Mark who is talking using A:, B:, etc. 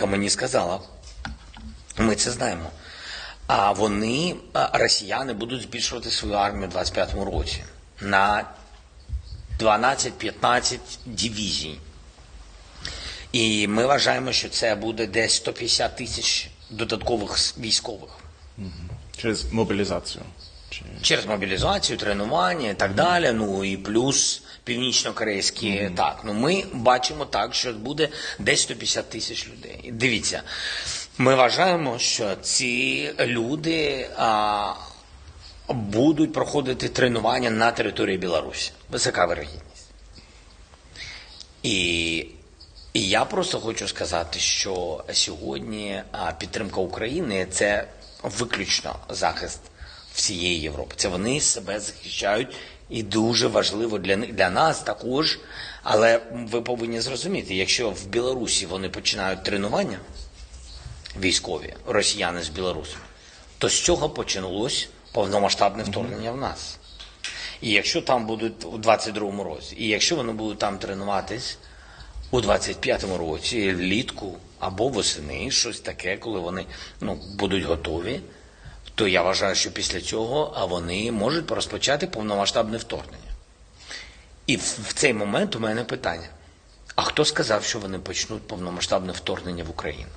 A: розвідка мені сказала, ми це знаємо. А вони, росіяни, будуть збільшувати свою армію у 25-му році на 12-15 дивізій. І ми вважаємо, що це буде десь 150 тисяч додаткових військових.
B: Через мобілізацію.
A: Через мобілізацію, тренування і так далі. Ну і плюс північно-корейські. Так, ну ми бачимо так, що буде десь 150 тисяч людей. Дивіться, ми вважаємо, що ці люди а, будуть проходити тренування на території Білорусі. Висока вирогідність. І, і я просто хочу сказати, що сьогодні підтримка України це виключно захист всієї Європи. Це вони себе захищають, і дуже важливо для для нас також. Але ви повинні зрозуміти, якщо в Білорусі вони починають тренування військові, росіяни з Білорусі, то з цього почалось повномасштабне вторгнення в нас. І якщо там будуть у 22-му році, і якщо вони будуть там тренуватись у 25-му році, влітку або восени, щось таке, коли вони ну, будуть готові, то я вважаю, що після цього вони можуть розпочати повномасштабне вторгнення. І в цей момент у мене питання: а хто сказав, що вони почнуть повномасштабне вторгнення в Україну?